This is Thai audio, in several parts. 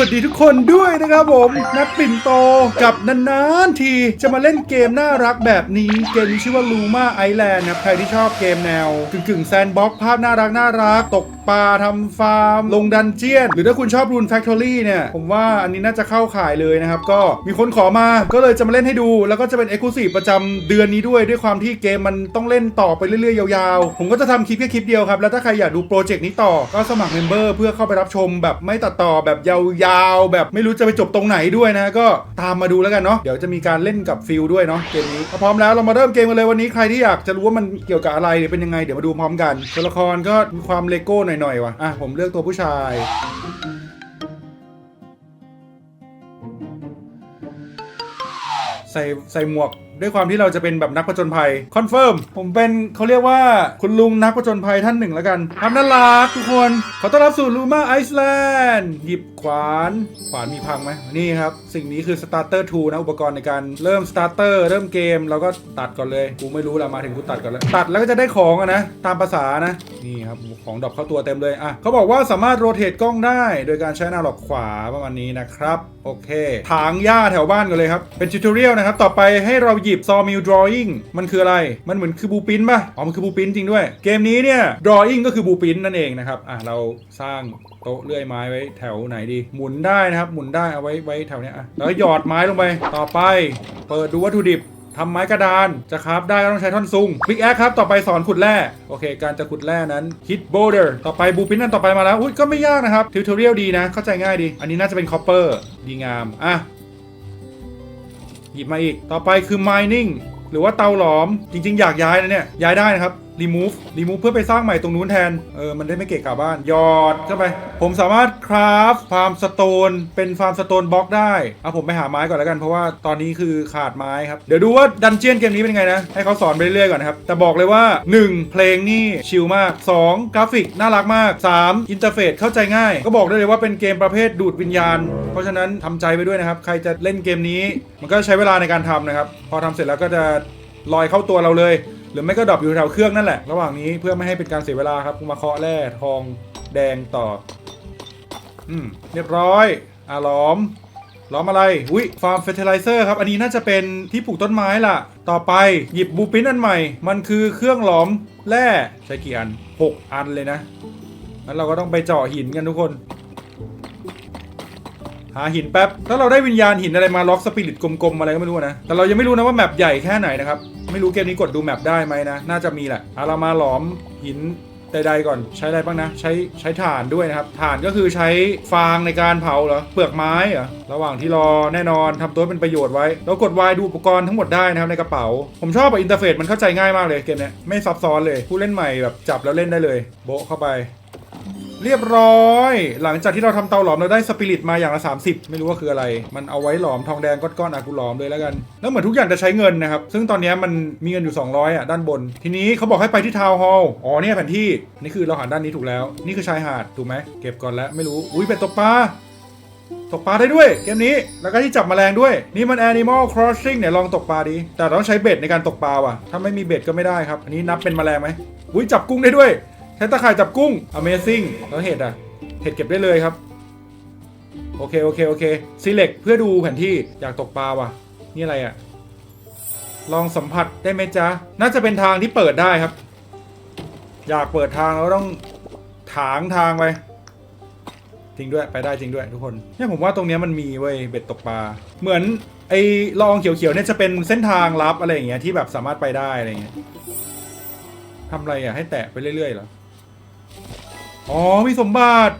วัสดีทุกคนด้วยนะครับผมนักปิ่นโตกับนานๆทีจะมาเล่นเกมน่ารักแบบนี้ เกมชื่อว่า Luma Island นะครับใครที่ชอบเกมแนวกึ่งกึ่งแซนบ็อกภาพน่ารักน่ารัก ตกปลาทำฟาร์ม ลงดันเจียน หรือถ้าคุณชอบ Rune Factory เนี่ย ผมว่าอันนี้น่าจะเข้าข่ายเลยนะครับ ก็มีคนขอมาก็เลยจะมาเล่นให้ดู แล้วก็จะเป็น Exclusive ประจำเดือนนี้ด้วยด้วยความที่เกมมันต้องเล่นต่อไปเรื่อยๆ ยาวๆ ผมก็จะทำคลิปแค่คลิปเดียวครับแล้วถ้าใครอยากดูโปรเจกต์นี้ต่อก็สมัครเมมเบอร์เพื่อเข้าไปรับชมแบบไม่ตัดต่อแบบยาวๆแบบไม่รู้จะไปจบตรงไหนด้วยนะ ก็ตามมาดูแล้วกันเนาะเดี๋ยวจะมีการเล่นกับฟิลด้วยเนาะเกมนี้ถ้าพร้อมแล้วเรามาเริ่มเกมกันเลยวันนี้ใครที่อยากจะรู้ว่ามันเกี่ยวกับอะไรหรือเป็นยังไงเดี๋ยวมาดูพร้อมกันตัวละครก็มีความเลโก้หน่อยๆว่ะอะผมเลือกตัวผู้ชายใส่ใส่หมวก ด้วยความที่เราจะเป็นแบบนักผจญภัยคอนเฟิร์มผมเป็นเขาเรียกว่าคุณลุงนักผจญภัยท่านหนึ่งแล้วกันทำน่ารักทุกคน ขอต้อนรับสู่ลูมาไอซ์แลนด์หยิบขวานขวานมีพังไหมนี่ครับ สิ่งนี้คือ Starter Tool นะ อุปกรณ์ในการเริ่ม Starter เริ่มเกมเราก็ตัดก่อนเลย กูไม่รู้ละมาถึงกูตัดก่อนแล้ว ตัดแล้วก็จะได้ของอะนะ ตามภาษานะ นี่ครับ ของดรอปเข้าตัวเต็มเลยอะเขาบอกว่าสามารถโรเตทกล้องได้ โดยการใช้นาหลอกขวาประมาณนี้นะครับ โอเค ถางหญ้าแถวบ้านกันเลยครับ เป็นทิวทอเรียลนะครับ ต่อไปให้เราหยิบ Sawmill Drawing มันคืออะไร มันเหมือนคือบูปินป่ะ อ๋อ มันคือบูปินจริงด้วย เกมนี้เนี่ย Drawing ก็คือบูปินนั่นเองนะครับ อะ เราสร้างโต๊ะเลื่อยไม้ไว้แถวไหนดี หมุนได้นะครับ หมุนได้เอาไว้ไว้แถวเนี้ยอะแล้วหยอดไม้ลงไป ต่อไป เปิดดูวัตถุดิบ ทำไม้กระดาน จะคราฟได้ก็ต้องใช้ท่อนซุงพิกแอคครับ ต่อไปสอนขุดแร่ โอเค การจะขุดแร่นั้น hit boulder ต่อไปบูปินนั่นต่อไปมาแล้ว อุ้ยก็ไม่ยากนะครับทิวทอเรียลดีนะ เข้าใจง่ายดี อันนี้น่าจะเป็นคอปเปอร์ดีงาม อะ หยิบมาอีก ต่อไปคือ mining หรือว่าเตาหลอม จริง ๆ อยากย้ายนะเนี่ย ย้ายได้นะครับ remove remove เพื่อไปสร้างใหม่ตรงนู้นแทน เออ มันได้ไม่เกะกะบ้าน หยอดเข้าไป ผมสามารถคราฟฟาร์มสโตน เป็นฟาร์มสโตนบล็อกได้เอาผมไปหาไม้ก่อนแล้วกัน เพราะว่าตอนนี้คือขาดไม้ครับ เดี๋ยวดูว่าดันเจียนเกมนี้เป็นไงนะ ให้เขาสอนไปเรื่อยๆก่อนนะครับ แต่บอกเลยว่า 1 เพลงนี่ชิลมาก 2 กราฟิกน่ารักมาก 3 อินเทอร์เฟซเข้าใจง่าย ก็บอกได้เลยว่าเป็นเกมประเภทดูดวิญญาณ เพราะฉะนั้นทำใจไปด้วยนะครับ ใครจะเล่นเกมนี้ มันก็ใช้เวลาในการทำนะครับ พอทำเสร็จแล้วก็จะลอยเข้าตัวเราเลย หรือไม่ก็ดรอปอยู่แถวเครื่องนั่นแหละ ระหว่างนี้เพื่อไม่ให้เป็นการเสียเวลาครับกูมาเคาะแร่ทองแดงต่อ อืม เรียบร้อยอะล้อม ล้อมอะไร อุ้ยฟาร์มเฟ r ร์ i ไลเซอร์ครับ อันนี้น่าจะเป็นที่ปลูกต้นไม้ล่ะ ต่อไปหยิบบูปินอันใหม่ มันคือเครื่องหลอมแร่ใช้กี่อัน 6 อันเลยนะงั้นเราก็ต้องไปเจาะหินกันทุกคน หาหินแป๊บ ถ้าเราได้วิญญาณหินอะไรมาล็อกสปิริตกลมๆอะไรก็ไม่รู้นะ แต่เรายังไม่รู้นะว่าแมปใหญ่แค่ไหนนะครับ ไม่รู้เกมนี้กดดูแมปได้ไหมนะ น่าจะมีแหละเอาเรามาหลอมหินใดๆก่อนใช้อะไรบ้างนะ ใช้ใช้ถ่านด้วยนะครับถ่านก็คือใช้ฟางในการเผาเหรอเปลือกไม้เหรอระหว่างที่รอแน่นอนทำตัวเป็นประโยชน์ไว้แล้วกด Y ดูอุปกรณ์ทั้งหมดได้นะครับในกระเป๋า ผมชอบอะอินเทอร์เฟซมันเข้าใจง่ายมากเลยเกมเนี้ยไม่ซับซ้อนเลยผู้เล่นใหม่แบบจับแล้วเล่นได้เลย โบะเข้าไป เรียบร้อย หลังจากที่เราทำเตาหลอมเราได้สปิริตมาอย่างละ 30 ไม่รู้ว่าคืออะไร มันเอาไว้หลอมทองแดงก้อนๆอากูหลอมเลยแล้วกัน แล้วเหมือนทุกอย่างจะใช้เงินนะครับ ซึ่งตอนนี้มันมีเงินอยู่ 200 อะ ด้านบน ทีนี้เขาบอกให้ไปที่ทาวน์ฮอลล์อ๋อเนี่ยแผนที่ นี่คือเราหันด้านนี้ถูกแล้ว นี่คือชายหาดถูกไหมเก็บก่อนแล้วไม่รู้ อุ้ยเป็นตกปลาตกปลาได้ด้วยเกมนี้แล้วก็ที่จับแมลงด้วย นี่มัน Animal Crossing เนี่ยลองตกปลาดี แต่ต้องใช้เบ็ดในการตกปลาว่ะ ถ้าไม่มีเบ็ดก็ไม่ได้ครับ อันนี้นับเป็นแมลงไหมอุ้ยจับกุ้งได้ด้วย ใช้ตะข่ายจับกุ้ง Amazing แล้วเห็ดอะ เห็ดเก็บได้เลยครับ โอเค โอเค โอเค select เพื่อดูแผนที่อยากตกปลาว่ะ นี่อะไรอะ ลองสัมผัสได้ไหมจ๊ะ น่าจะเป็นทางที่เปิดได้ครับ อยากเปิดทางเราต้องถางทางไปจริงด้วยไปได้จริงด้วยทุกคนเนี่ยผมว่าตรงนี้มันมีเว้ยเบ็ดตกปลาเหมือนไอ้ลองเขียวๆเนี่ยจะเป็นเส้นทางลับอะไรอย่างเงี้ยที่แบบสามารถไปได้อะไรเงี้ยทำอะไรอะให้แตะไปเรื่อยๆเหรอ อ๋อมีสมบัติ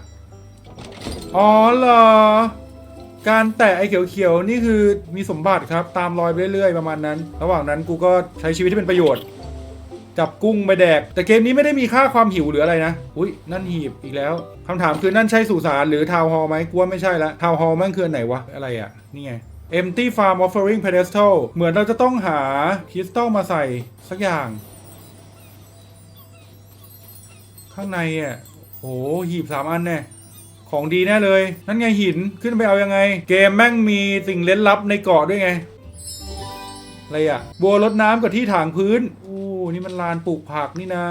อ๋อเหรอ การแตะไอ้เขียวๆนี่คือมีสมบัติครับ ตามรอยไปเรื่อยๆประมาณนั้น ระหว่างนั้นกูก็ใช้ชีวิตที่เป็นประโยชน์ จับกุ้งไปแดก แต่เกมนี้ไม่ได้มีค่าความหิวหรืออะไรนะ อุ้ยนั่นหีบอีกแล้วคำถามคือนั่นใช่สุสานหรือทาวน์ฮอลไหมกูว่าไม่ใช่ละทาวน์ฮอลแม่งคือไหนวะ อะไรอะนี่ไง empty farm offering pedestal เหมือนเราจะต้องหาคริสตัลมาใส่สักอย่าง ข้างในอะ โอ้หีบสามอันเนี่ยของดีแน่เลย นั่นไงหินขึ้นไปเอายังไง เกมแม่งมีสิ่งเล่นลับในเกาะด้วยไง อะไรอะบัวรดน้ำกับที่ถางพื้นอู้นี่มันลานปลูกผักนี่นะ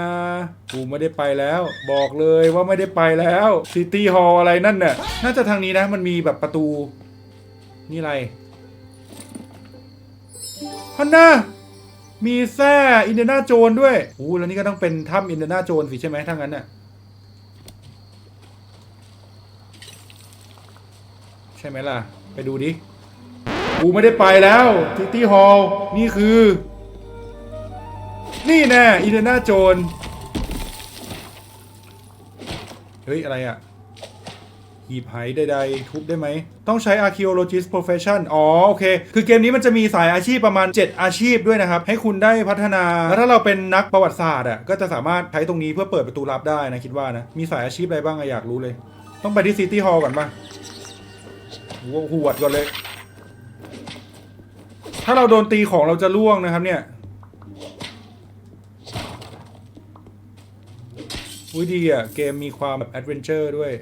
กูไม่ได้ไปแล้ว บอกเลยว่าไม่ได้ไปแล้วซิตี้ฮอลอะไรนั่นน่ะน่าจะทางนี้นะ มันมีแบบประตู นี่อะไรฮันน่ามีแซ่อินเดน่าโจนด้วยโอ้แล้วนี่ก็ต้องเป็นถ้ำอินเดน่าโจนสิใช่ไหมถ้างั้นน่ะ ช่ไหมล่ะ ไปดูดิ กูไม่ได้ไปแล้วซิตี้ฮอลนี่คือ นี่แน่อินเดน่าโจน เฮ้ย อะไรอะหีบไหใดๆทุบได้ไหม ต้องใช้ archaeologist profession อ๋อ โอเค คือเกมนี้มันจะมีสายอาชีพประมาณ 7 อาชีพด้วยนะครับ ให้คุณได้พัฒนา แล้วถ้าเราเป็นนักประวัติศาสตร์อะก็จะสามารถใช้ตรงนี้เพื่อเปิดประตูลับได้นะ คิดว่านะ มีสายอาชีพอะไรบ้างอะอยากรู้เลย ต้องไปที่ซิตี้ฮอลล์ก่อนป่ะ หัวหวดก่อนเลย ถ้าเราโดนตีของเราจะล่วงนะครับเนี่ยอุ้ยดีอะ เกมมีความแบบแอดเวนเจอร์ด้วย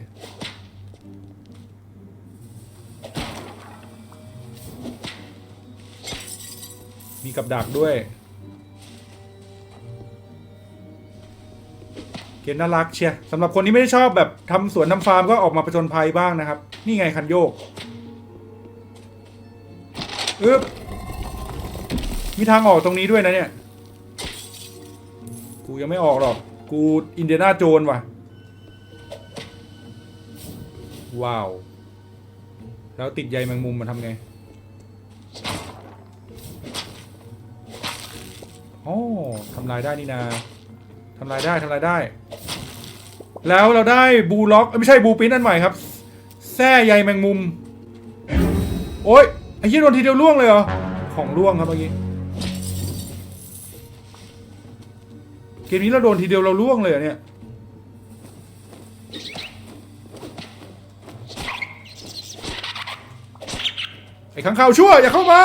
มีกับดักด้วย เกมน่ารักเชียร์สำหรับคนที่ไม่ได้ชอบแบบทำสวนทำฟาร์มก็ออกมาประจนภัยบ้างนะครับ นี่ไงคันโยก อึ๊บมีทางออกตรงนี้ด้วยนะเนี่ย กูยังไม่ออกหรอก กูอินเดียนาโจนว่ะ ว้าว แล้วติดใยแมงมุมมันทำไงโอ้ทำลายได้นี่นาทำลายได้ทำลายได้ แล้วเราได้บูล็อกไม่ใช่บูปิ้นอันใหม่ครับ แส้ใยแมงมุม โอ้ย ไอ้ยี่โดนทีเดียวล่วงเลยเหรอ ของล่วงครับเมื่อกี้ เกมนี้เราโดนทีเดียวเราล่วงเลยเหรอเนี่ย ไอ้ข้างข่าวชั่ว อย่าเข้ามา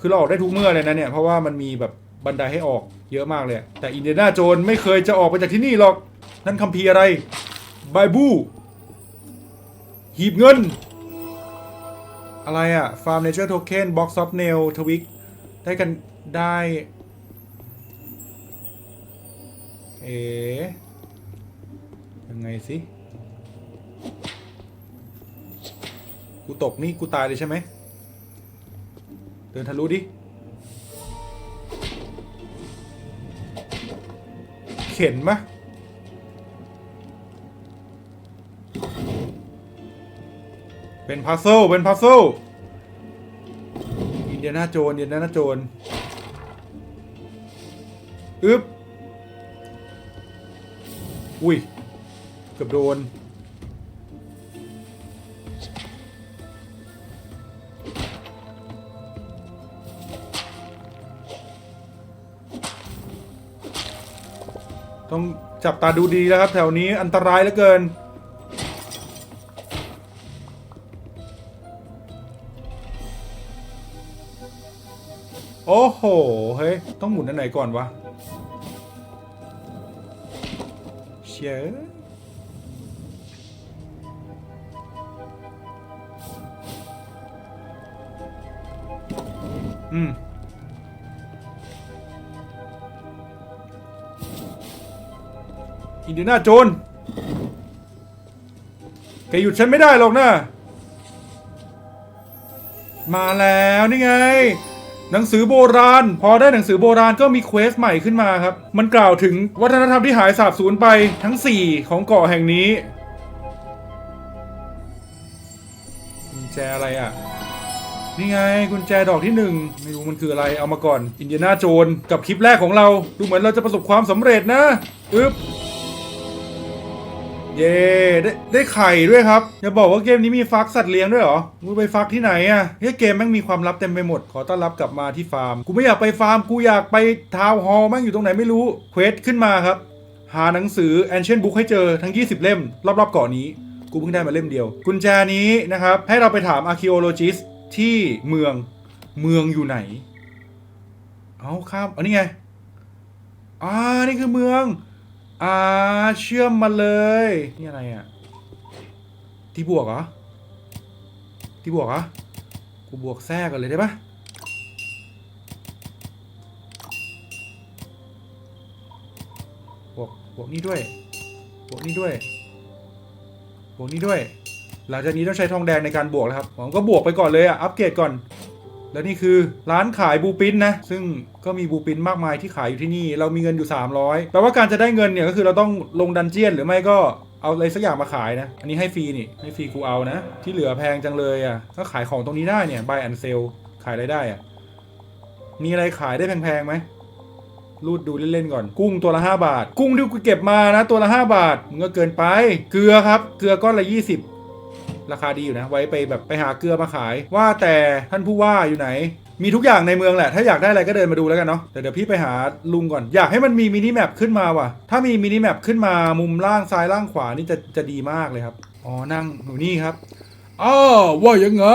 คือเราออกได้ทุกเมื่อเลยนะเนี่ย เพราะว่ามันมีแบบบันไดให้ออกเยอะมากเลย แต่อินเดียนาโจนไม่เคยจะออกไปจากที่นี่หรอก นั่นคัมภีอะไร ไบบูหีบเงิน อะไรอะฟาร์มเนเจอร์โทเค็นบ็อกซ์ออฟเนลทวิกได้กันได้ เอ๋ยังไงสิ กูตกนี่ กูตายเลยใช่ไหม เดินทะลุดิ เข็นมะ เป็นพัซเซิลเป็นพัซเซิลอินเดียนาโจนอินเดียนาโจนอึ๊บ อุ้ย เกือบโดน ต้องจับตาดูดีแล้วครับ แถวนี้อันตรายเหลือเกิน โห เฮ้ย ต้องหมุนอันไหนก่อนวะ เชี่ยเอ้ยอืมอินเดียนาโจนแกหยุดฉันไม่ได้หรอกนะ มาแล้วนี่ไง หนังสือโบราณ พอได้หนังสือโบราณก็มีเควสใหม่ขึ้นมาครับ มันกล่าวถึงวัฒนธรรมที่หายสาบสูญไปทั้ง 4 ของเกาะแห่งนี้กุญแจอะไรอะ นี่ไงกุญแจดอกที่หนึ่งไม่รู้มันคืออะไรเอามาก่อน อินเดียนาโจนกับคลิปแรกของเรา ดูเหมือนเราจะประสบความสำเร็จนะอึ๊บ เย่ได้ได้ไข่ด้วยครับ อย่าบอกว่าเกมนี้มีฟักสัตว์เลี้ยงด้วยเหรอมึงไปฟักที่ไหนอะเฮ้ยเกมแม่งมีความลับเต็มไปหมด ขอต้อนรับกลับมาที่ฟาร์ม กูไม่อยากไปฟาร์ม กูอยากไปทาวน์ฮอลล์แม่งอยู่ตรงไหนไม่รู้ เควสขึ้นมาครับ หาหนังสือ Ancient Book ให้เจอทั้ง 20 เล่ม รอบๆเกาะนี้ กูเพิ่งได้มาเล่มเดียว กุญแจนี้นะครับ ให้เราไปถาม Archaeologist ที่เมือง เมืองอยู่ไหน เอาข้ามอันนี้ไง อ่า นี่คือเมือง อ่าเชื่อมมาเลย นี่อะไรอะที่บวกเหรอที่บวกเหรอกูบวกแทรกกันเลยได้ปะบวกบวกนี่ด้วยบวกนี่ด้วยบวกนี่ด้วย หลังจากนี้ต้องใช้ทองแดงในการบวกแล้วครับผมก็บวกไปก่อนเลยอะอัปเกรดก่อน แล้วนี่คือร้านขายบูปินนะ ซึ่งก็มีบูปินมากมายที่ขายอยู่ที่นี่ เรามีเงินอยู่ 300แปลว่าการจะได้เงินเนี่ยก็คือเราต้องลงดันเจียนหรือไม่ก็เอาอะไรสักอย่างมาขายนะ อันนี้ให้ฟรีนี่ ให้ฟรีกูเอานะ ที่เหลือแพงจังเลยอะ ก็ขายของตรงนี้ได้เนี่ย buy and sell ขายอะไรได้อะ มีอะไรขายได้แพงๆไหมรูดดูเล่นๆก่อน กุ้งตัวละ 5 บาท กุ้งที่กูเก็บมานะ ตัวละ 5 บาท มึงก็เกินไป เกลือครับ เกลือก้อนละ 20 ราคาดีอยู่นะ ไว้ไปแบบไปหาเกลือมาขาย ว่าแต่ท่านผู้ว่าอยู่ไหน มีทุกอย่างในเมืองแหละ ถ้าอยากได้อะไรก็เดินมาดูแล้วกันเนาะแต่เดี๋ยวพี่ไปหาลุงก่อน อยากให้มันมีมินิแมปขึ้นมาว่ะ ถ้ามีมินิแมปขึ้นมามุมล่างซ้ายล่างขวานี่จะจะดีมากเลยครับ อ๋อนั่งอยู่นี่ครับ อ้าวว่ายังไง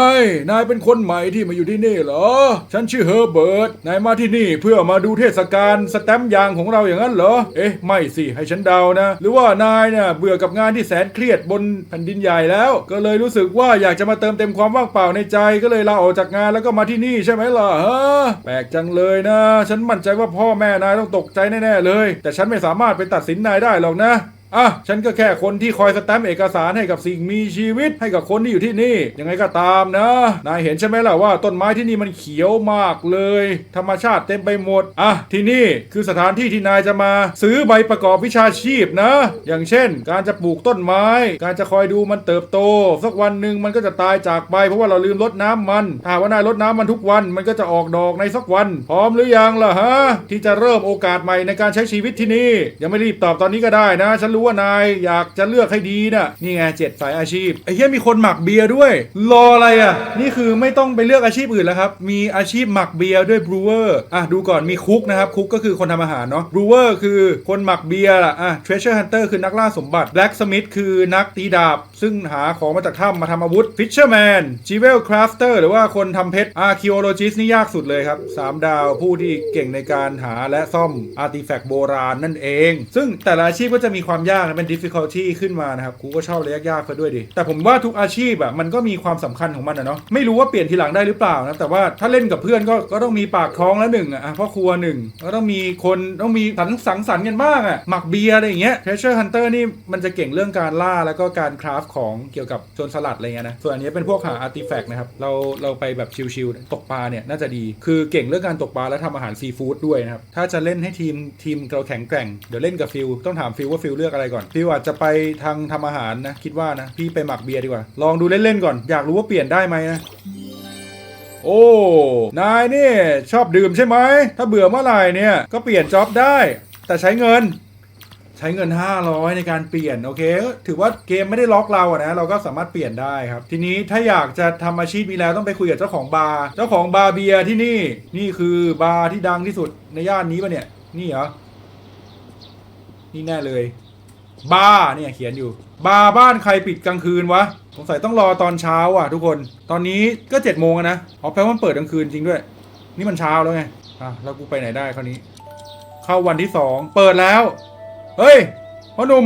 นายเป็นคนใหม่ที่มาอยู่ที่นี่เหรอ ฉันชื่อเฮอร์เบิร์ต นายมาที่นี่เพื่อมาดูเทศกาลสแตมป์ยางของเราอย่างนั้นเหรอ เอ๊ะ ไม่สิ ให้ฉันเดานะ หรือว่านายเนี่ยเบื่อกับงานที่แสนเครียดบนแผ่นดินใหญ่แล้ว ก็เลยรู้สึกว่าอยากจะมาเติมเต็มความว่างเปล่าในใจ ก็เลยลาออกจากงานแล้วก็มาที่นี่ใช่ไหมล่ะฮะแปลกจังเลยนะ ฉันมั่นใจว่าพ่อแม่นายต้องตกใจแน่ๆเลย แต่ฉันไม่สามารถไปตัดสินนายได้หรอกนะ อะฉันก็แค่คนที่คอยสแตมป์เอกสารให้กับสิ่งมีชีวิตให้กับคนที่อยู่ที่นี่ยังไงก็ตามนะ นายเห็นใช่ไหมล่ะว่าต้นไม้ที่นี่มันเขียวมากเลย ธรรมชาติเต็มไปหมดอะที่นี่คือสถานที่ที่นายจะมาซื้อใบประกอบวิชาชีพนะ อย่างเช่น การจะปลูกต้นไม้ การจะคอยดูมันเติบโต สักวันหนึ่งมันก็จะตายจากไปเพราะว่าเราลืมรดน้ำมันถ้าว่านายรดน้ำมันทุกวันมันก็จะออกดอกในสักวัน พร้อมหรือยังล่ะฮะที่จะเริ่มโอกาสใหม่ในการใช้ชีวิตที่นี่ยังไม่รีบตอบตอนนี้ก็ได้นะ ฉันรู้ว่านายอยากจะเลือกให้ดีนะนี่ไงเจ็ดสายอาชีพไอ้เหี้ยมีคนหมักเบียร์ด้วย รออะไรอะ นี่คือไม่ต้องไปเลือกอาชีพอื่นแล้วครับ มีอาชีพหมักเบียร์ด้วยบรูเวอร์อะดูก่อนมีคุกนะครับ คุกก็คือคนทำอาหารเนาะบรูเวอร์คือคนหมักเบียร์อะอะ treasure hunter คือนักล่าสมบัติแบล็กสมิธคือนักตีดาบซึ่งหาของมาจากถ้ำมาทำอาวุธ fisherman jewel crafter หรือว่าคนทำเพชร archaeologist นี่ยากสุดเลยครับ 3 ดาวผู้ที่เก่งในการหาและซ่อม artifact โบราณนั่นเอง ซึ่งแต่ละอาชีพก็จะมีความยากนะเป็น difficulty ขึ้นมานะครับ กูก็ชอบเลยยากๆเขาด้วยดิ แต่ผมว่าทุกอาชีพอะมันก็มีความสำคัญของมันอะเนาะไม่รู้ว่าเปลี่ยนทีหลังได้หรือเปล่านะแต่ว่าถ้าเล่นกับเพื่อนก็ก็ต้องมีปากท้องแล้วหนึ่งอะพ่อครัวหนึ่งก็ต้องมีคนต้องมีสังสังสรรค์กันบ้างอะหมักเบียร์อะไรอย่างเงี้ย treasure hunter นี่มันจะเก่งเรื่องการล่าแล้วก็การคราฟของเกี่ยวกับโจรสลัดอะไรเงี้ยนะ ส่วนอันนี้เป็นพวกหา artifact นะครับ เราเราไปแบบชิลๆตกปลาเนี่ยน่าจะดี คือเก่งเรื่องการตกปลาและทำอาหารซีฟู้ดด้วยนะครับ ถ้าจะเล่นให้ทีมทีมเราแข็งแกร่ง เดี๋ยวเล่นกับฟิลต้องถามฟิลว่าฟิลเลือกอะไรก่อน ฟิลอาจจะไปทางทำอาหารนะคิดว่านะพี่ไปหมักเบียร์ดีกว่า ลองดูเล่นๆก่อน อยากรู้ว่าเปลี่ยนได้ไหมนะโอ้ นายนี่ชอบดื่มใช่ไหม ถ้าเบื่อเมื่อไหร่เนี่ยก็เปลี่ยนจ็อบได้ แต่ใช้เงิน ใช้เงิน 500 ในการเปลี่ยนโอเคถือว่าเกมไม่ได้ล็อกเราอะนะเราก็สามารถเปลี่ยนได้ครับ ทีนี้ถ้าอยากจะทำอาชีพนี้แล้วต้องไปคุยกับเจ้าของบาร์เจ้าของบาร์เบียร์ที่นี่นี่คือบาร์ที่ดังที่สุดในย่านนี้ปะเนี่ยนี่เหรอนี่แน่เลยบาร์เนี่ยเขียนอยู่บาร์บ้านใครปิดกลางคืนวะสงสัยต้องรอตอนเช้าอะทุกคนตอนนี้ก็เจ็ดโมงนะอ๋อแปลว่ามันเปิดกลางคืนจริงด้วย นี่มันเช้าแล้วไงอะแล้วกูไปไหนได้คราวนี้ เข้าวันที่สองเปิดแล้ว เฮ้ยพ่อหนุ่ม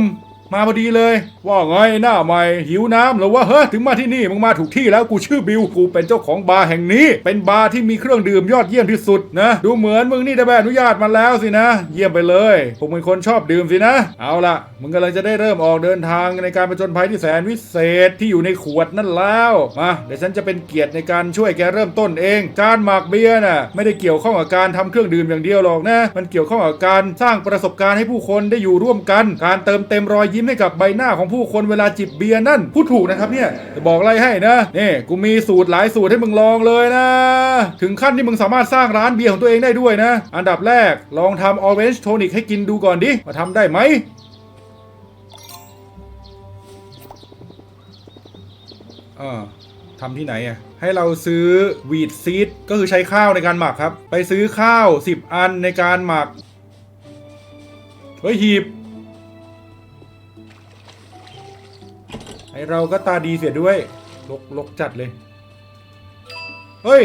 มาพอดีเลย ว่าไงหน้าใหม่หิวน้ำหรือว่าเฮ้ยถึงมาที่นี่มึงมาถูกที่แล้วกูชื่อบิวกูเป็นเจ้าของบาร์แห่งนี้ เป็นบาร์ที่มีเครื่องดื่มยอดเยี่ยมที่สุดนะ ดูเหมือนมึงนี่ได้ใบอนุญาตมาแล้วสินะ เยี่ยมไปเลยผมเป็นคนชอบดื่มสินะ เอาล่ะมึงกำลังจะได้เริ่มออกเดินทางในการปจนภัยที่แสนวิเศษที่อยู่ในขวดนั่นแล้วมาเดี๋ยวฉันจะเป็นเกียรติในการช่วยแกเริ่มต้นเองการหมักเบียร์น่ะไม่ได้เกี่ยวข้องกับการทำเครื่องดื่มอย่างเดียวหรอกนะมันเกี่ยวข้องกับการสร้างประสบการณ์ให้ผู้คนได้อยู่ร่วมกัน การเติมเต็มรอยยิ้มให้กับใบหน้าของผู้คนเวลาจิบเบียร์นั่นพูดถูกนะครับเนี่ยจะบอกอะไรให้นะนี่กูมีสูตรหลายสูตรให้มึงลองเลยนะ ถึงขั้นที่มึงสามารถสร้างร้านเบียร์ของตัวเองได้ด้วยนะ อันดับแรกลองทำ Orange Tonic ให้กินดูก่อนดิว่าทำได้ไหมอ่าทำที่ไหนอะให้เราซื้อวีดซีดก็คือใช้ข้าวในการหมักครับ ไปซื้อข้าว 10 อันในการหมักเฮ้ยหีบ เราก็ตาดีเสียด้วยลกลกจัดเลย เฮ้ย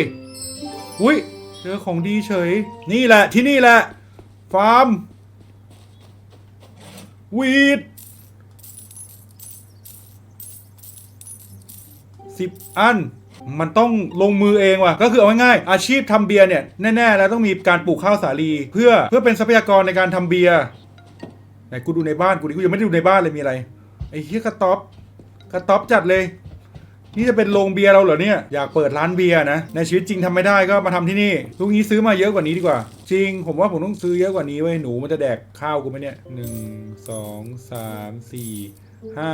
อุ้ยเจอของดีเฉย นี่แหละที่นี่แหละ ฟาร์ม วีดสิบอัน มันต้องลงมือเองว่ะ ก็คือเอาง่ายๆอาชีพทำเบียร์เนี่ย แน่ๆ แล้วต้องมีการปลูกข้าวสาลี เพื่อเพื่อเป็นทรัพยากรในการทำเบียร์ไหนกูดูในบ้านกูดิกูยังไม่ได้ดูในบ้านเลยมีอะไรไอ้เฮียกระต๊อบ กระต๊อบจัดเลย นี่จะเป็นโรงเบียร์เราเหรอเนี่ย อยากเปิดร้านเบียร์นะ ในชีวิตจริงทำไม่ได้ก็มาทำที่นี่ลูกนี้ซื้อมาเยอะกว่านี้ดีกว่า จริง ผมว่าผมต้องซื้อเยอะกว่านี้เว้หนูมันจะแดกข้าวกูไหมเนี่ยหนึ่งสองสามสี่ห้า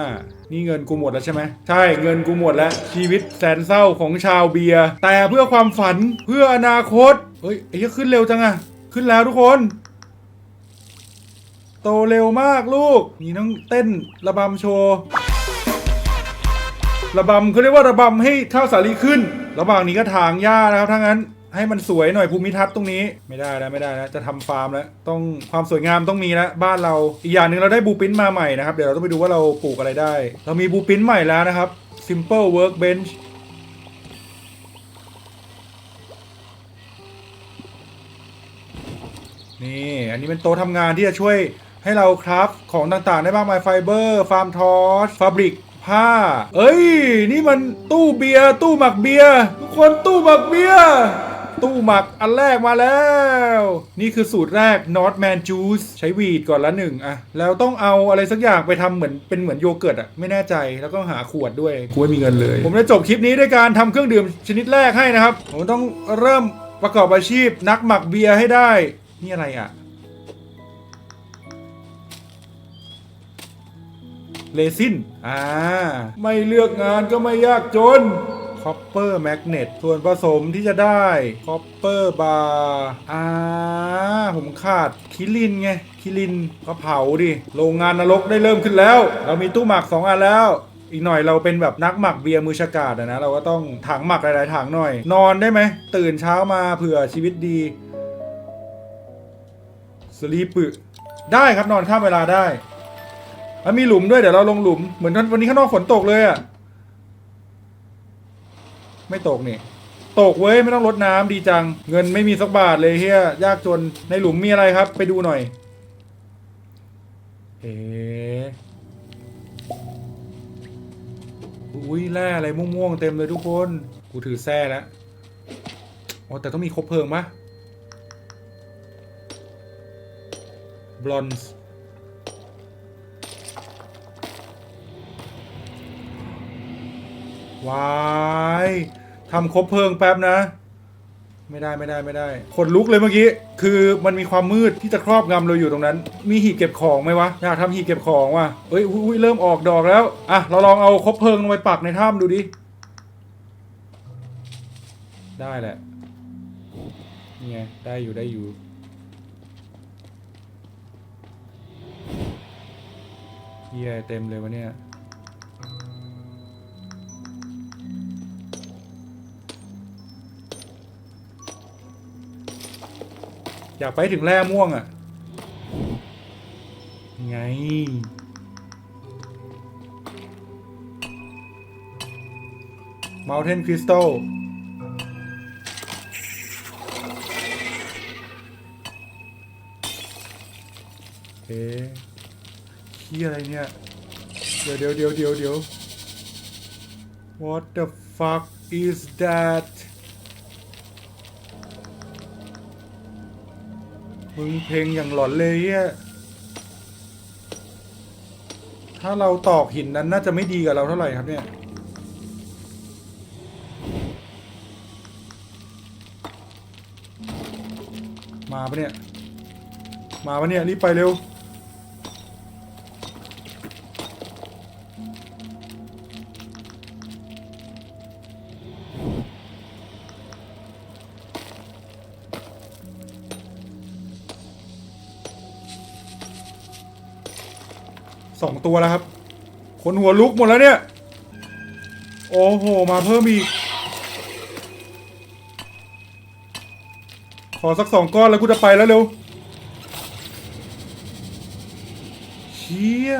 นี่เงินกูหมดแล้วใช่ไหมใช่เงินกูหมดแล้ว ชีวิตแสนเศร้าของชาวเบียร์แต่เพื่อความฝันเพื่ออนาคตเฮ้ยไอ้ยขึ้นเร็วจังอะขึ้นแล้วทุกคน โตเร็วมากลูกนี่ต้องเต้นระบำโชว์ ระบำเขาเรียกว่าระบำให้ข้าวสาลีขึ้น ระหว่างนี้ก็ถางหญ้านะครับถ้างั้นให้มันสวยหน่อยภูมิทัศน์ตรงนี้ไม่ได้แล้วไม่ได้แล้วจะทำฟาร์มแล้วต้องความสวยงามต้องมีแล้วบ้านเราอีกอย่างหนึ่งเราได้บูปินมาใหม่นะครับเดี๋ยวเราต้องไปดูว่าเราปลูกอะไรได้ เรามีบูปินใหม่แล้วนะครับ simple workbench นี่อันนี้เป็นโต๊ะทำงานที่จะช่วยให้เราคราฟของต่างๆ ได้มากมายไฟเบอร์ฟาร์มทอสฟาบริก ผ้า เอ้ย นี่มันตู้เบียร์ตู้หมักเบียร์ทุกคนตู้หมักเบียร์ตู้หมักอันแรกมาแล้ว นี่คือสูตรแรก Northman Juice ใช้วีดก่อนละหนึ่งอะแล้วต้องเอาอะไรสักอย่างไปทำเหมือนเป็นเหมือนโยเกิร์ตอะไม่แน่ใจแล้วก็หาขวดด้วยกูไม่มีเงินเลย ผมจะจบคลิปนี้ด้วยการทำเครื่องดื่มชนิดแรกให้นะครับ ผมต้องเริ่มประกอบอาชีพนักหมักเบียร์ให้ได้ นี่อะไรอะ เลซินอ่า ไม่เลือกงานก็ไม่ยากจนคอปเปอร์แมกเนตส่วนผสมที่จะได้คอปเปอร์บาร์อ่าผมขาดคิรินไง คิรินก็เผาดิ โรงงานนรกได้เริ่มขึ้นแล้ว เรามีตู้หมัก 2 อันแล้ว อีกหน่อยเราเป็นแบบนักหมักเบียร์มือฉกาดอะนะ เราก็ต้องถังหมักหลาย ๆ ถังหน่อย นอนได้ไหม ตื่นเช้ามาเผื่อชีวิตดีสลีปึได้ครับนอนข้ามเวลาได้ แล้วมีหลุมด้วยเดี๋ยวเราลงหลุมเหมือนวันนี้ข้างนอกฝนตกเลยอะ่ะไม่ตกนี่ ตกเว้ยไม่ต้องรดน้ำดีจัง เงินไม่มีสักบาทเลยเฮียยากจนในหลุมมีอะไรครับ ไปดูหน่อยเอ๊ะอุ้ยแร่อะไรม่วงๆเต็มเลยทุกคน กูถือแส้แล้วอ๋อแต่ต้องมีคบเพลิงปะบลอนส์ วายทำครบเพลิงแป๊บนะ ไม่ได้ไม่ได้ไม่ได้ขนลุกเลยเมื่อกี้ คือมันมีความมืดที่จะครอบงำเราอยู่ตรงนั้น มีหีบเก็บของไหมวะอยากทำหีบเก็บของว่ะเอ้ยอุ้ยเริ่มออกดอกแล้วอะเราลองเอาครบเพลิงลงไปปักในถ้ำดูดิได้แหละนี่ไงได้อยู่ได้อยู่เฮียเต็มเลยวะเนี่ย อยากไปถึงแร่ม่วงอะ่ะไง Mountain Crystal เอ๊ะขี้อะไรเนี่ย เดี๋ยวเดี๋ยวเดี๋ยวเดี๋ยวเดี๋ยว What the fuck is that มึงเพลงอย่างหลอนเลยอะถ้าเราตอกหินนั้นน่าจะไม่ดีกับเราเท่าไหร่ครับเนี่ยมาปะเนี่ย มาปะเนี่ย รีบไปเร็ว สองตัวแล้วครับ คนหัวลุกหมดแล้วเนี่ย โอ้โห มาเพิ่มอีก ขอสักสองก้อนแล้วกูจะไปแล้วเร็วเชี่ย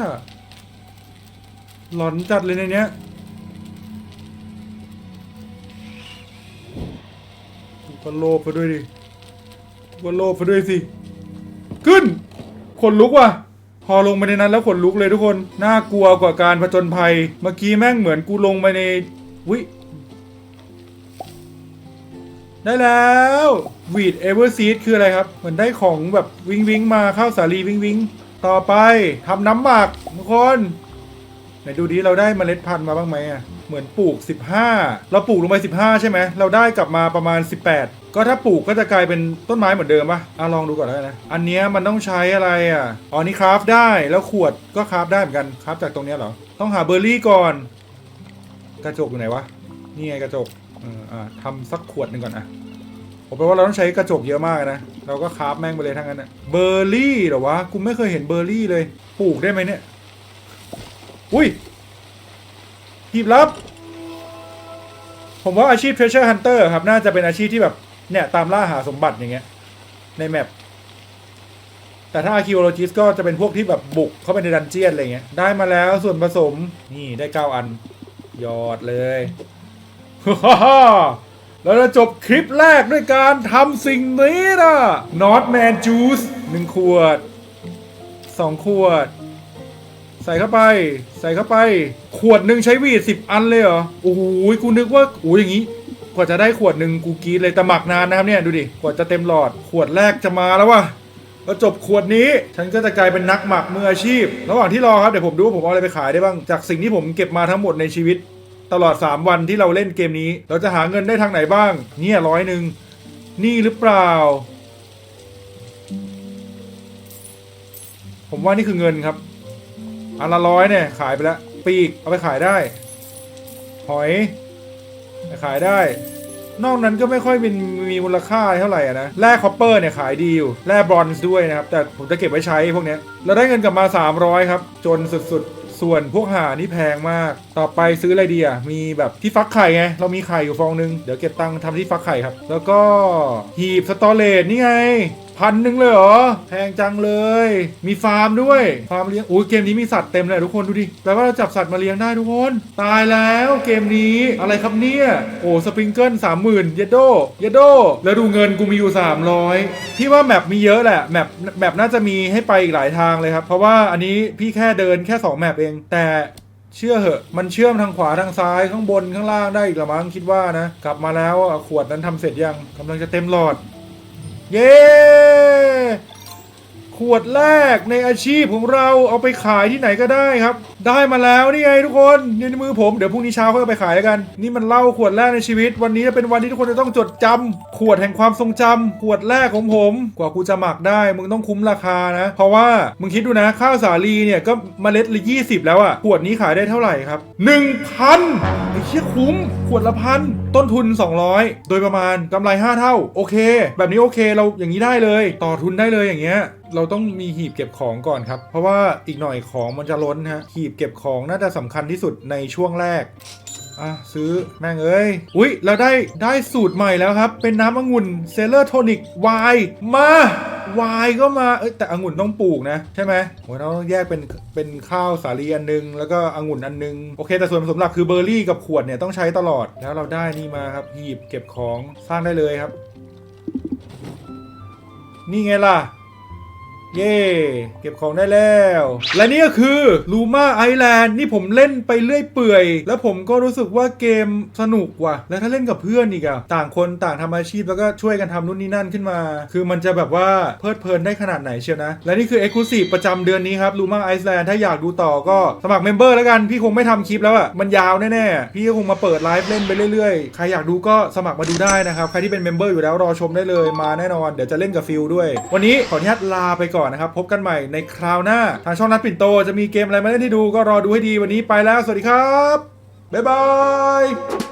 หลอนจัดเลยในเนี้ยกูก็โลภไปด้วยดิกูก็โลภไปด้วยสิ ขึ้นขนลุกว่ะ พอลงไปในนั้นแล้วขนลุกเลยทุกคน น่ากลัวกว่าการผจญภัย เมื่อกี้แม่งเหมือนกูลงไปในวิได้แล้ววีดเอเวอร์ซีดคืออะไรครับ เหมือนได้ของแบบวิงวิงมาข้าวสาลีวิงวิงต่อไปทำน้ำหมักทุกคนไหนดูดิเราได้เมล็ดพันธุ์มาบ้างไหมอะเหมือนปลูก 15 เราปลูกลงไป 15 ใช่ไหม เราได้กลับมาประมาณ 18 ก็ถ้าปลูกก็จะกลายเป็นต้นไม้เหมือนเดิมปะอะลองดูก่อนแล้วกันนะ อันเนี้ยมันต้องใช้อะไรอะ อ๋อนี่คราฟได้แล้วขวดก็คราฟได้เหมือนกันคราฟจากตรงเนี้ยเหรอ ต้องหาเบอร์รี่ก่อน กระจกอยู่ไหนวะ นี่ไงกระจกเอออะทำสักขวดหนึ่งก่อนอะผมแปลว่าเราต้องใช้กระจกเยอะมากนะ เราก็คราฟแม่งไปเลยทั้งนั้นนะเบอร์รี่เหรอวะ กูไม่เคยเห็นเบอร์รี่เลย ปลูกได้ไหมเนี่ย อุ้ยหีบลับ ผมว่าอาชีพ treasure hunter ครับ น่าจะเป็นอาชีพที่แบบ เนี่ยตามล่าหาสมบัติอย่างเงี้ย ในแมปแต่ถ้า archaeologist ก็จะเป็นพวกที่แบบบุกเข้าไปในดันเจียนอะไรเงี้ย ได้มาแล้วส่วนผสมนี่ได้เก้าอัน ยอดเลยฮ่าฮ่าเราจะจบคลิปแรกด้วยการทำสิ่งนี้นะ Northman Juice หนึ่งขวดสองขวด ใส่เข้าไป ใส่เข้าไป ขวดหนึ่งใช้วีดสิบอันเลยเหรอ โอ้โหกูนึกว่าโอ้ยอย่างนี้ กว่าจะได้ขวดหนึ่งกูกรีดเลยแต่หมักนานนะครับเนี่ยดูดิกว่าจะเต็มหลอด ขวดแรกจะมาแล้ววะก็จบขวดนี้ ฉันก็จะกลายเป็นนักหมักมืออาชีพ ระหว่างที่รอครับ เดี๋ยวผมดูว่าผมเอาอะไรไปขายได้บ้าง จากสิ่งที่ผมเก็บมาทั้งหมดในชีวิต ตลอด 3 วันที่เราเล่นเกมนี้ เราจะหาเงินได้ทางไหนบ้าง เนี่ยร้อยหนึ่งนี่หรือเปล่า ผมว่านี่คือเงินครับอันละร้อยเนี่ยขายไปแล้วปีกเอาไปขายได้ หอย ขายได้ นอกนั้นก็ไม่ค่อยมีมีมูลค่าเท่าไหร่นะแร่คอปเปอร์เนี่ยขายดีอยู่แร่บรอนซ์ด้วยนะครับ แต่ผมจะเก็บไว้ใช้พวกนี้เราได้เงินกลับมา 300 ครับ จนสุดๆ ส่วนพวกหานี่แพงมาก ต่อไปซื้ออะไรดีอะมีแบบที่ฟักไข่ไง เรามีไข่อยู่ฟองนึง เดี๋ยวเก็บตังค์ทำที่ฟักไข่ครับ แล้วก็หีบสตอเรจนี่ไง พันหนึ่งเลยเหรอ แพงจังเลย มีฟาร์มด้วยฟาร์มเลี้ยงโอ้ยเกมนี้มีสัตว์เต็มเลยทุกคนดูดิแปลว่าเราจับสัตว์มาเลี้ยงได้ทุกคน ตายแล้วเกมนี้อะไรครับเนี่ยโอ้สปริงเกิลสามหมื่นเยโดเยโดแล้วดูเงินกูมีอยู่ 300พี่ว่าแมปมีเยอะแหละแมปแมปน่าจะมีให้ไปอีกหลายทางเลยครับ เพราะว่าอันนี้พี่แค่เดินแค่ 2 แมปเอง แต่เชื่อเหอะ มันเชื่อมทางขวาทางซ้ายข้างบนข้างล่างได้อีกละมั้งคิดว่านะ กลับมาแล้วขวดนั้นทำเสร็จยังกำลังจะเต็มหลอด เย้ ขวดแรกในอาชีพของเราเอาไปขายที่ไหนก็ได้ครับ ได้มาแล้วนี่ไงทุกคนนี่ในมือผมเดี๋ยวพรุ่งนี้เช้าเขาจะไปขายแล้วกัน นี่มันเหล้าขวดแรกในชีวิต วันนี้จะเป็นวันที่ทุกคนจะต้องจดจำขวดแห่งความทรงจำขวดแรกของผม กว่ากูจะหมักได้ มึงต้องคุ้มราคานะ เพราะว่ามึงคิดดูนะข้าวสาลีเนี่ยก็เมล็ดละยี่สิบแล้วอะขวดนี้ขายได้เท่าไหร่ครับหนึ่งพันไอ้เชี่ยคุ้ม ขวดละพันต้นทุน 200 โดยประมาณกำไร 5 เท่า โอเค แบบนี้โอเคเราอย่างนี้ได้เลย ต่อทุนได้เลยอย่างเงี้ย เราต้องมีหีบเก็บของก่อนครับ เพราะว่าอีกหน่อยของมันจะล้นฮะหีบเก็บของน่าจะสำคัญที่สุดในช่วงแรกอะซื้อแม่งเอ้ย อุ้ยเราได้ได้สูตรใหม่แล้วครับ เป็นน้ำองุ่นเซเลอร์โทนิกไวมาวายก็มา เอ้ยแต่องุ่นต้องปลูกนะ ใช่ไหมโอ้ยเราต้องแยกเป็นเป็นข้าวสาลีอันนึง แล้วก็องุ่นอันนึง โอเค แต่ส่วนผสมหลักคือเบอร์รี่กับขวดเนี่ยต้องใช้ตลอด แล้วเราได้นี่มาครับหีบเก็บของสร้างได้เลยครับ นี่ไงล่ะ เย่เก็บของได้แล้ว และนี่ก็คือลูมาไอแลนด์นี่ผมเล่นไปเรื่อยเปื่อย แล้วผมก็รู้สึกว่าเกมสนุกว่ะ แล้วถ้าเล่นกับเพื่อนอีกอะต่างคนต่างทำอาชีพแล้วก็ช่วยกันทำนู่นนี่นั่นขึ้นมา คือมันจะแบบว่าเพลิดเพลินได้ขนาดไหนเชียวนะ และนี่คือ e x c l u s i v e ประจำเดือนนี้ครับลูมาไอแลนด์ถ้าอยากดูต่อก็สมัครเมมเบอร์แล้วกัน พี่คงไม่ทำคลิปแล้วอะมันยาวแน่ๆ พี่ก็คงมาเปิดไลฟ์เล่นไปเรื่อยๆ ใครอยากดูก็สมัครมาดูได้นะครับ ใครที่เป็นเมมเบอร์อยู่แล้วรอชมได้เลยมาแน่นอน เดี๋ยวจะเล่นกับฟิลด้วย วันนี้ขออนุญาตลาไปก่อนนะครับ พบกันใหม่ในคราวหน้า ทางช่องนัดปิ่นโตจะมีเกมอะไรมาเล่นให้ดูก็รอดูให้ดีวันนี้ไปแล้ว สวัสดีครับบ๊ายบาย